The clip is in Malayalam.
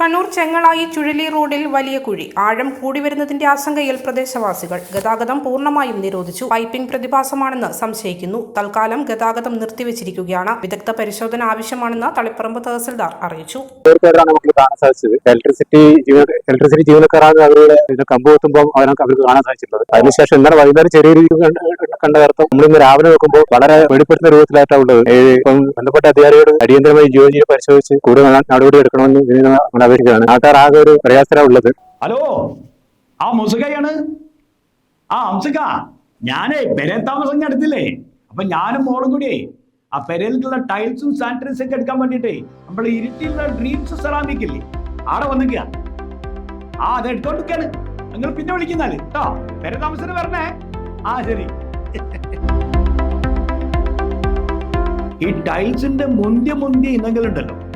കണ്ണൂർ ചെങ്ങളായി ചുഴലി റോഡിൽ വലിയ കുഴി. ആഴം കൂടി വരുന്നതിന്റെ ആശങ്കയിൽ പ്രദേശവാസികൾ ഗതാഗതം പൂർണമായും നിരോധിച്ചു. പൈപ്പിംഗ് പ്രതിഭാസമാണെന്ന് സംശയിക്കുന്നു. തൽക്കാലം ഗതാഗതം നിർത്തിവച്ചിരിക്കുകയാണ്. വിദഗ്ധ പരിശോധന ആവശ്യമാണെന്ന് തളിപ്പറമ്പ് തഹസിൽദാർ അറിയിച്ചു. ഇലക്ട്രിസിറ്റി ഇലക്ട്രിസിറ്റി ജീവനക്കാരാണ് അവരുടെ കമ്പ് കുത്തുമ്പോൾ അവർക്ക് കാണാൻ സാധിച്ചിട്ടുള്ളത്. അതിനുശേഷം ഇന്നലെ വൈകുന്നേരം ചെറിയ കണ്ട- നേരത്തും നമ്മളിന്ന് രാവിലെ നോക്കുമ്പോൾ വളരെ വെളിപ്പെടുത്തുന്ന ഇപ്പം ബന്ധപ്പെട്ട അധികാരിയോട് അടിയന്തരമായി ജീവജീവി പരിശോധിച്ച് കൂടുതൽ ന- നടപടി ആ ഇതിന് നമ്മൾ അപേക്ഷിക്കുകയാണ് നാട്ടുകാർ ആകെ ഒരു പ്രയാസര ഉള്ളത്. ഹലോ ആ മുസുകയാണ് ആ അംസുക ഞാനേ പെരേ താമസം എടുത്തില്ലേ? അപ്പൊ ഞാനും മോളും കൂടിയേ ആ പെരയിലുള്ള ടൈൽസും സാനിറ്റൈസും ഒക്കെ എടുക്കാൻ വേണ്ടിട്ടേ നമ്മൾ ഇരുട്ടിയുള്ള ഡ്രീംസ് സെറാമിക് ഇല്ലേ ആടെ വന്നിക്കുക ആ അത് എടുത്തോണ്ടിരിക്കാണ്. നിങ്ങൾ പിന്നെ വിളിക്കുന്നാൽ കേട്ടോ പെരെ താമസത്തിന് വരണേ. ആ ശരി. ഈ ടൈൽസിന്റെ മുന്തിയ മുന്തിയ ഇനങ്ങളുണ്ടല്ലോ.